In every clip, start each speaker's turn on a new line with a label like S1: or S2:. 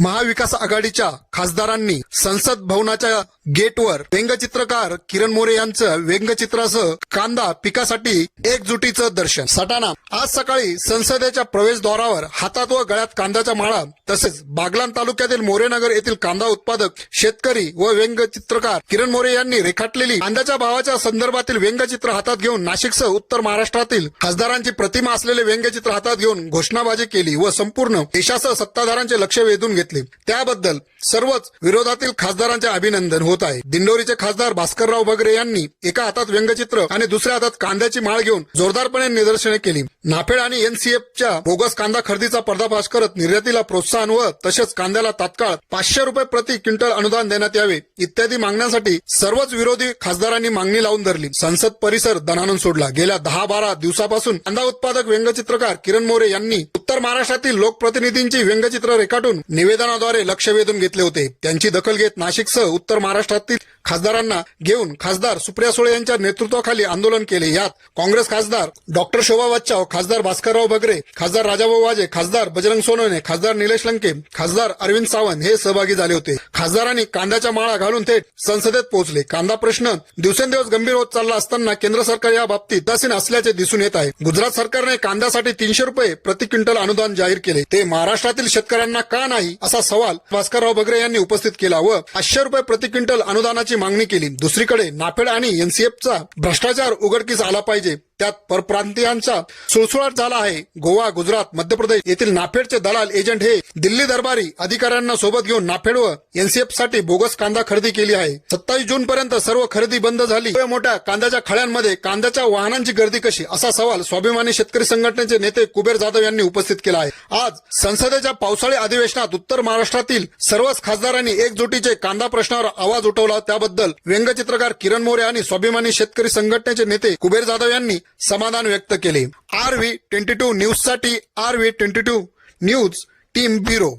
S1: महाविकास आघाडीच्या खासदारांनी संसद भवनाच्या गेटवर व्यंगचित्रकार किरण मोरे यांचं व्यंगचित्रासह कांदा पिकासाठी एकजुटीचं दर्शन. सटाणा आज सकाळी संसदेच्या प्रवेशद्वारावर हातात व गळ्यात कांद्याच्या माळा तसेच बागलान तालुक्यातील मोरेनगर येथील कांदा उत्पादक शेतकरी व व्यंगचित्रकार किरण मोरे यांनी रेखाटलेली कांद्याच्या भावाच्या संदर्भातील व्यंगचित्र हातात घेऊन नाशिकसह उत्तर महाराष्ट्रातील खासदारांची प्रतिमा असलेले व्यंगचित्र हातात घेऊन घोषणाबाजी केली व संपूर्ण देशासह सत्ताधारांचे लक्ष वेधून घेतले. त्याबद्दल सर्वच विरोधातील खासदारांचे अभिनंदन होत आहे. दिंडोरीचे खासदार भास्करराव बगरे यांनी एका हातात व्यंगचित्र आणि दुसऱ्या हातात कांद्याची माळ घेऊन जोरदारपणे निदर्शने केली. नाफेड आणि एनसीएफच्या बोगस कांदा खरेदीचा पर्दाफाश करत निर्यातीला प्रोत्साहन व तसेच कांद्याला तात्काळ पाचशे रुपये प्रति क्विंटल अनुदान देण्यात यावे इत्यादी मागण्यांसाठी सर्वच विरोधी खासदारांनी मागणी लावून धरली. संसद परिसर दणानून सोडला. गेल्या दहा बारा दिवसापासून कांदा उत्पादक व्यंगचित्रकार किरण मोरे यांनी उत्तर महाराष्ट्रातील लोकप्रतिनिधींची व्यंगचित्र रेखाटून निवेदनाद्वारे लक्ष वेधून घेतले होते. त्यांची दखल घेत नाशिकसह उत्तर महाराष्ट्रातील खासदारांना घेऊन खासदार सुप्रिया सुळे यांच्या नेतृत्वाखाली आंदोलन केले. यात काँग्रेस खासदार डॉक्टर शोभा बच्चाव खासदार भास्करराव भगरे खासदार राजाभाऊ वाजे खासदार बजरंग सोनवणे खासदार निलेश लंके खासदार अरविंद सावंत हे सहभागी झाले होते. खासदारांनी कांद्याच्या माळा घालून थेट संसदेत पोहोचले. कांदा प्रश्न दिवसेंदिवस गंभीर होत चालला असताना केंद्र सरकार या बाबतीत उदासीन असल्याचे दिसून येत आहे. गुजरात सरकारने कांद्यासाठी तीनशे रुपये प्रति क्विंटल अनुदान जाहीर केले. ते महाराष्ट्रातील शेतकऱ्यांना का नाही असा सवाल भास्करराव बगरे यांनी उपस्थित केला व पाचशे रुपये प्रति क्विंटल अनुदानाची मागणी केली. दुसरीकडे नाफेड आणि एनसीएफचा भ्रष्टाचार उघडकीस आला पाहिजे. त्यात परप्रांतीयांचा सुळसुळाट झाला आहे. गोवा गुजरात मध्य प्रदेश येथील नाफेडचे दलाल एजंट हे दिल्ली दरबारी अधिकाऱ्यांना सोबत घेऊन नाफेड व एनसीएफसाठी बोगस कांदा खरेदी केली आहे. सत्तावीस जून पर्यंत सर्व खरेदी बंद झाली. मोठ्या कांद्याच्या खळ्यांमध्ये कांद्याच्या वाहनांची गर्दी कशी? असा सवाल स्वाभिमानी शेतकरी संघटनेचे नेते कुबेर जाधव यांनी उपस्थित केला आहे. आज संसदेच्या पावसाळी अधिवेशनात उत्तर महाराष्ट्रातील सर्वच खासदारांनी एकजुटीचे कांदा प्रश्नावर आवाज उठवला. त्याबद्दल व्यंगचित्रकार किरण मोरे आणि स्वाभिमानी शेतकरी संघटनेचे नेते कुबेर जाधव यांनी समाधान व्यक्त केले. आर व्ही ट्वेंटी टू न्यूजसाठी R V twenty two news team bureau.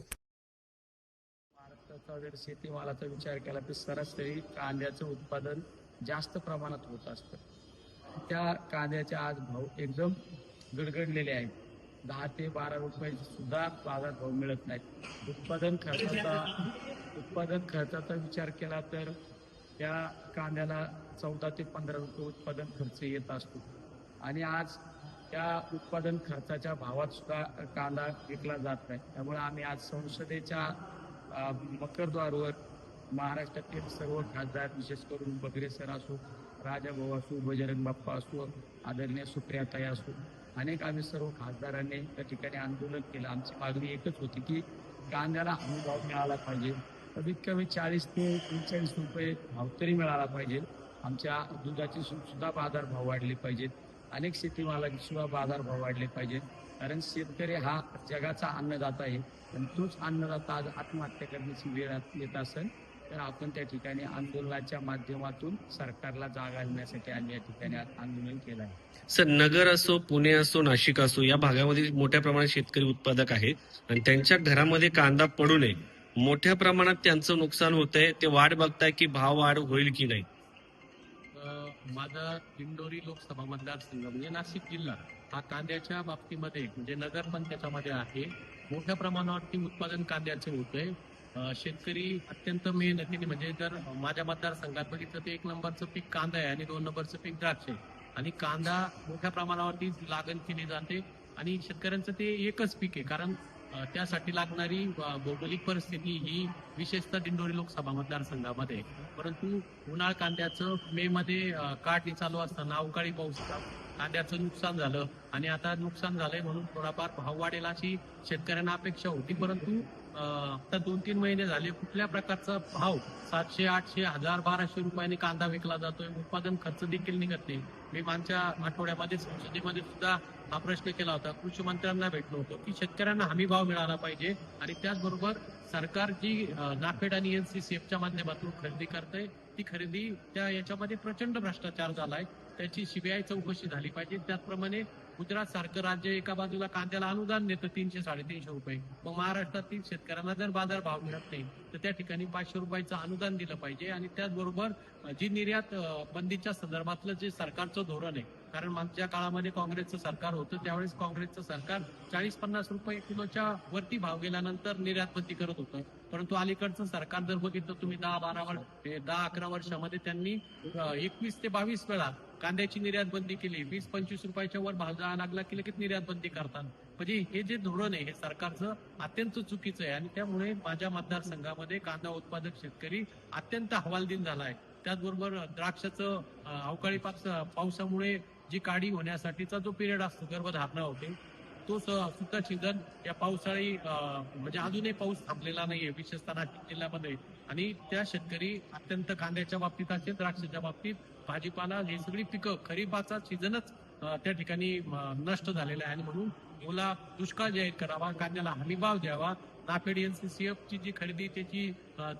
S2: महाराष्ट्राचा शेतीमालाचा विचार केला तर सरासरी कांद्याचं उत्पादन जास्त प्रमाणात होत असतं. त्या कांद्याचे आज भाव एकदम गडगडलेले आहेत. दहा ते बारा रुपये सुद्धा बाजार भाव मिळत नाहीत. उत्पादन खर्चाचा उत्पादन खर्चाचा विचार केला तर त्या कांद्याला चौदा ते पंधरा रुपये उत्पादन खर्च येत असतो. आणि आज त्या उत्पादन खर्चाच्या भावात सुद्धा कांदा विकला जात नाही. त्यामुळे आम्ही आज संसदेच्या मकरद्वारवर महाराष्ट्रातील सर्व खासदार विशेष करून बगरे सर असो राजाभाऊ असो बजरंग बाप्पा असो आदरणीय सुप्रियाताई असो अनेक आम्ही सर्व खासदारांनी त्या ठिकाणी आंदोलन केलं. आमची मागणी एकच होती की कांद्याला हमी भाव मिळाला पाहिजे. कमीत कमी चाळीस ते पंचेचाळीस रुपये भाव तरी मिळाला पाहिजे. आमच्या दुधाचे सुद्धा बाजार भाव वाढले पाहिजेत. अनेक शेतीमालाशिवाय बाजारभाव बाजार भाव वाढले पाहिजेत कारण शेतकरी हा जगाचा अन्नदाता आहे. पण तोच अन्नदाता आज आत्महत्या करण्याची वेळ येत असेल तर आपण त्या ठिकाणी आंदोलनाच्या माध्यमातून सरकारला जागा आणण्यासाठी आम्ही या ठिकाणी आंदोलन केलं आहे.
S3: सर नगर असो पुणे असो नाशिक असो या भागामध्ये मोठ्या प्रमाणात शेतकरी उत्पादक आहे आणि त्यांच्या घरामध्ये कांदा पडू नये. मोठ्या प्रमाणात त्यांचं नुकसान होत आहे ते वाट बघताय की भाव वाढ होईल की नाही.
S4: माझा दिंडोरी लोकसभा मतदारसंघ म्हणजे नाशिक जिल्हा हा कांद्याच्या बाबतीमध्ये म्हणजे नगर पण त्याच्यामध्ये आहे. मोठ्या प्रमाणावरती उत्पादन कांद्याचे होतंय शेतकरी अत्यंत मेहनतीने म्हणजे जर माझ्या मतदारसंघात बघितलं तर एक नंबरचं पीक कांदा आहे आणि दोन नंबरचं पीक द्राक्ष आहे. आणि कांदा मोठ्या प्रमाणावरती लागण केली जाते. आणि शेतकऱ्यांचं ते एकच पीक आहे कारण त्यासाठी लागणारी भौगोलिक परिस्थिती ही विशेषतः दिंडोरी लोकसभा मतदारसंघामध्ये परंतु उन्हाळ कांद्याचं मे मध्ये काढणी चालू असताना अवकाळी पाऊस कांद्याचं नुकसान झालं आणि आता नुकसान झालंय म्हणून थोडाफार भाव वाढेल अशी शेतकऱ्यांना अपेक्षा होती. परंतु आता दोन तीन महिने झाले. कुठल्या प्रकारचा भाव? सातशे आठशे हजार बाराशे रुपयाने कांदा विकला जातोय. उत्पादन खर्च देखील निघत नाही. मी मागच्या आठवड्यामध्ये संसदेमध्ये सुद्धा हा प्रश्न केला होता. कृषी मंत्र्यांना भेटलो होतो की शेतकऱ्यांना हमी भाव मिळाला पाहिजे आणि त्याचबरोबर सरकार जी नाफेड आणि एनसीसीएफच्या माध्यमातून खरेदी करते ती खरेदी त्या याच्यामध्ये प्रचंड भ्रष्टाचार झालाय. त्याची सीबीआय चौकशी झाली पाहिजे. त्याचप्रमाणे गुजरात सारखं राज्य एका बाजूला कांद्याला अनुदान देतं तीनशे साडेतीनशे रुपये. मग महाराष्ट्रातील शेतकऱ्यांना जर बाजार भाव मिळत नाही तर त्या ठिकाणी पाचशे रुपयाचं अनुदान दिलं पाहिजे आणि त्याचबरोबर जी निर्यात बंदीच्या संदर्भातलं जे सरकारचं धोरण आहे कारण मागच्या काळामध्ये काँग्रेसचं सरकार होतं त्यावेळेस काँग्रेसचं सरकार चाळीस पन्नास रुपये किलोच्या वरती भाव गेल्यानंतर निर्यात बंदी करत होतं. परंतु अलीकडचं सरकार जर बघितलं तुम्ही दहा बारा वर्ष दहा अकरा वर्षामध्ये त्यांनी एकवीस ते बावीस वेळा कांद्याची निर्यात बंदी केली. वीस पंचवीस रुपयाच्या वर भाव जायला लागला की लगेच निर्यात बंदी करतात. म्हणजे हे जे धोरण आहे हे सरकारचं अत्यंत चुकीचं आहे. आणि त्यामुळे माझ्या मतदारसंघामध्ये कांदा उत्पादक शेतकरी अत्यंत हवालदिन झाला आहे त्याचबरोबर द्राक्षाचं अवकाळी पावसामुळे जी काढी होण्यासाठीचा जो पिरियड असतो गर्भधारणा होते तो सुद्धा सीझन या पावसाळी म्हणजे अजूनही पाऊस थांबलेला नाहीये विशेषतः नाशिक जिल्ह्यामध्ये. आणि त्या शेतकरी अत्यंत कांद्याच्या बाबतीत असेल द्राक्षाच्या बाबतीत भाजीपाला हे सगळी पिकं खरीपाचा सीझनच त्या ठिकाणी नष्ट झालेला आहे. आणि म्हणून ओला दुष्काळ जाहीर करावा कांद्याला हमीभाव द्यावा. नाफेड एनसीसीएफची जी खरेदी त्याची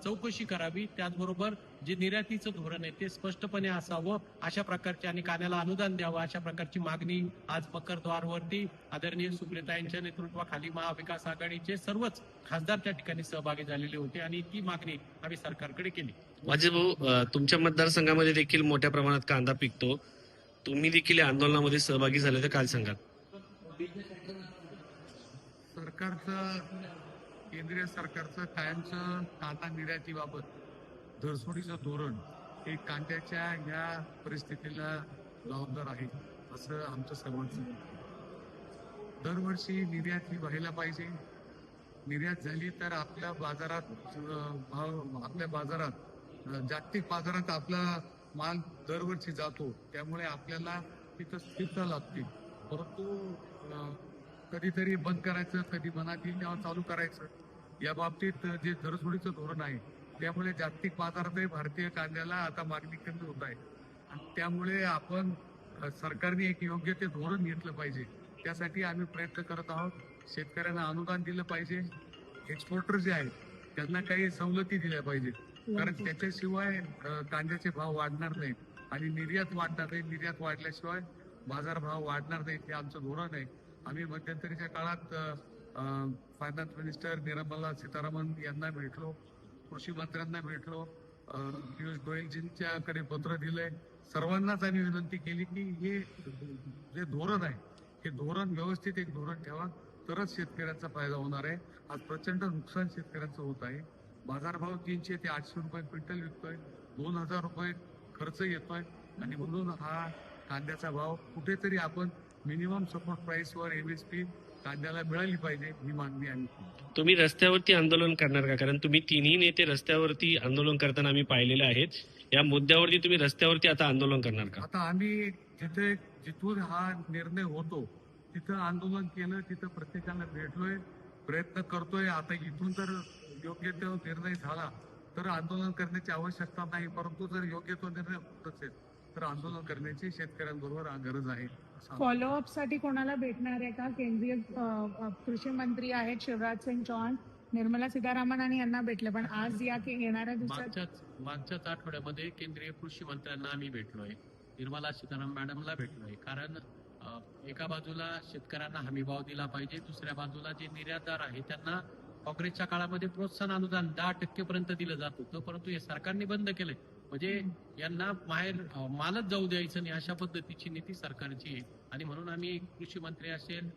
S4: चौकशी करावी. त्याचबरोबर जे निर्यातीचं धोरण आहे ते स्पष्टपणे असावं. अशा प्रकारचे आणि कांद्याला अनुदान द्यावं अशा प्रकारची मागणी आज मकरद्वारवरती आदरणीय सुप्रिता यांच्या नेतृत्वाखाली महाविकास आघाडीचे सर्वच खासदार त्या ठिकाणी सहभागी झालेले होते आणि ती मागणी आम्ही सरकारकडे केली.
S3: वाजे भाऊ तुमच्या मतदारसंघामध्ये देखील मोठ्या प्रमाणात कांदा पिकतो. तुम्ही देखील या आंदोलनामध्ये सहभागी झाले तर काय सांगाल?
S5: सरकारचं केंद्रीय सरकारचं कायमचं कांदा निर्यातीबाबत धरसोडीचं धोरण हे कांद्याच्या या परिस्थितीला जबाबदार आहे असं आमचं सर्वांचं दरवर्षी निर्यात ही व्हायला पाहिजे. निर्यात झाली तर आपल्या बाजारात भाव आपल्या बाजारात जागतिक बाजारात आपला माल दरवर्षी जातो. त्यामुळे आपल्याला तिथं स्थिरता लागते. परंतु कधीतरी बंद करायचं कधी मनात येईल तेव्हा चालू करायचं. या बाबतीत जे दरसोडीचं धोरण आहे त्यामुळे जागतिक बाजारातही भारतीय कांद्याला आता मागणी कमी होत आहे. आणि त्यामुळे आपण सरकारने एक योग्य ते धोरण घेतलं पाहिजे. त्यासाठी आम्ही प्रयत्न करत आहोत. शेतकऱ्यांना अनुदान दिलं पाहिजे. एक्सपोर्टर जे आहेत त्यांना काही सवलती दिल्या पाहिजेत. कारण त्याच्याशिवाय कांद्याचे भाव वाढणार नाहीत. आणि निर्यात वाढणार नाही. निर्यात वाढल्याशिवाय बाजारभाव वाढणार नाहीत हे आमचं धोरण आहे. आम्ही मध्यंतरीच्या काळात फायनान्स मिनिस्टर निर्मला सीतारामन यांना भेटलो. कृषी मंत्र्यांना भेटलो. पियुष गोयलजींच्याकडे पत्र दिलंय. सर्वांनाच आम्ही विनंती केली की हे जे धोरण आहे हे धोरण व्यवस्थित एक धोरण ठेवा. तरच शेतकऱ्यांचा फायदा होणार आहे. आज प्रचंड नुकसान शेतकऱ्यांचं होत आहे. बाजारभाव तीनशे ते आठशे रुपये क्विंटल विकतोय. दोन हजार रुपये खर्च येतोय. आणि म्हणून हा कांद्याचा भाव कुठेतरी आपण मिनिमम सपोर्ट प्राइसवर पी कांद्याला मिळाली पाहिजे ही मागणी आम्ही केली.
S3: तुम्ही रस्त्यावरती आंदोलन करणार का? कारण तुम्ही तिन्ही नेते रस्त्यावरती आंदोलन करताना आम्ही पाहिलेले आहेत. या मुद्द्यावरती तुम्ही रस्त्यावरती आता आंदोलन करणार का?
S5: आता आम्ही जिथे जिथून हा निर्णय होतो तिथं आंदोलन केलं तिथं प्रत्येकाला भेटलोय प्रयत्न करतोय. आता इथून जर योग्य तो निर्णय झाला तर आंदोलन करण्याची आवश्यकता नाही परंतु जर योग्य तो निर्णय होत असेल तर आंदोलन करण्याची शेतकऱ्यांबरोबर गरज आहे
S6: फॉलोअपसाठी कोणाला भेटणार आहे का? केंद्रीय कृषी मंत्री आहेत शिवराज सिंग चौहान निर्मला सीतारामन आणि यांना भेटले. पण आज या के- येणाऱ्या दिवसात
S4: मागच्याच आठवड्यामध्ये केंद्रीय कृषी मंत्र्यांना आम्ही भेटलोय. निर्मला सीतारामन मॅडमला भेटलोय. कारण एका बाजूला शेतकऱ्यांना हमीभाव दिला पाहिजे दुसऱ्या बाजूला जे निर्यातदार आहे त्यांना काँग्रेसच्या काळामध्ये प्रोत्साहन अनुदान दहा टक्के पर्यंत दिलं जात होतं परंतु हे सरकारने बंद केलंय. म्हणजे यांना बाहेर मालच जाऊ द्यायचं नाही अशा पद्धतीची नीती सरकारची आहे. आणि म्हणून आम्ही कृषी मंत्री असेल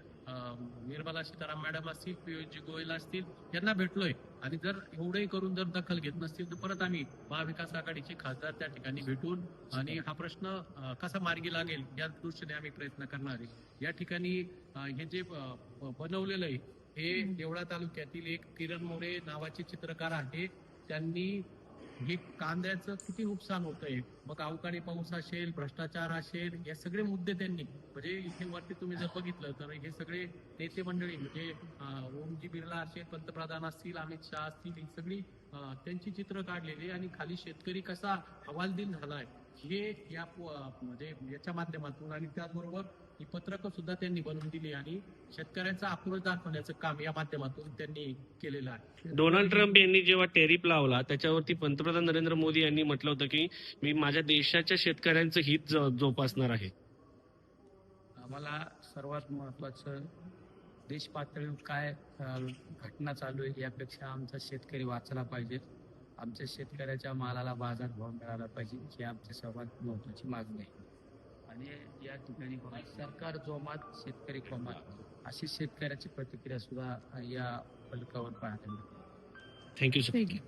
S4: निर्मला सीताराम मॅडम असतील पियुषजी गोयल असतील यांना भेटलोय. आणि जर एवढंही करून जर दखल घेत नसतील तर परत आम्ही महाविकास आघाडीचे खासदार त्या ठिकाणी भेटून आणि हा प्रश्न कसा मार्गी लागेल या दृष्टीने आम्ही प्रयत्न करणार आहे. या ठिकाणी हे जे बनवलेलं आहे हे देवळा तालुक्यातील एक किरण मोरे नावाचे चित्रकार आहे त्यांनी हे कांद्याचं किती नुकसान होतंय? मग अवकाळी पाऊस असेल भ्रष्टाचार असेल या सगळे मुद्दे त्यांनी. म्हणजे इथे वरती तुम्ही जर बघितलं तर हे सगळे नेते मंडळी म्हणजे ओमजी बिर्ला असेल पंतप्रधान असतील अमित शहा असतील ही सगळी त्यांची चित्र काढलेली आणि खाली शेतकरी कसा हवालदिल झालाय हे या म्हणजे याच्या माध्यमातून आणि त्याचबरोबर ही पत्रकं सुद्धा त्यांनी बनवून दिली आणि शेतकऱ्यांचा आक्रोश दाखवण्याचं काम या माध्यमातून त्यांनी केलेलं आहे.
S3: डोनाल्ड ट्रम्प यांनी जेव्हा टेरिफ लावला त्याच्यावरती पंतप्रधान नरेंद्र मोदी यांनी म्हटलं होतं की मी माझ्या देशाच्या शेतकऱ्यांचं हित ज- जोपासणार आहे.
S2: आम्हाला सर्वात महत्वाचं देश पातळीवर काय घटना चालू आहे यापेक्षा आमचा शेतकरी वाचला पाहिजे. आमच्या शेतकऱ्याच्या मालाला बाजारभाव मिळाला पाहिजे ही आमची सर्वात महत्वाची मागणी आहे. आणि या ठिकाणी सरकार जोमात शेतकरी कोमात अशी शेतकऱ्याची प्रतिक्रिया सुद्धा या फलकावर पाहायला मिळते.
S3: Thank you sir
S6: thank you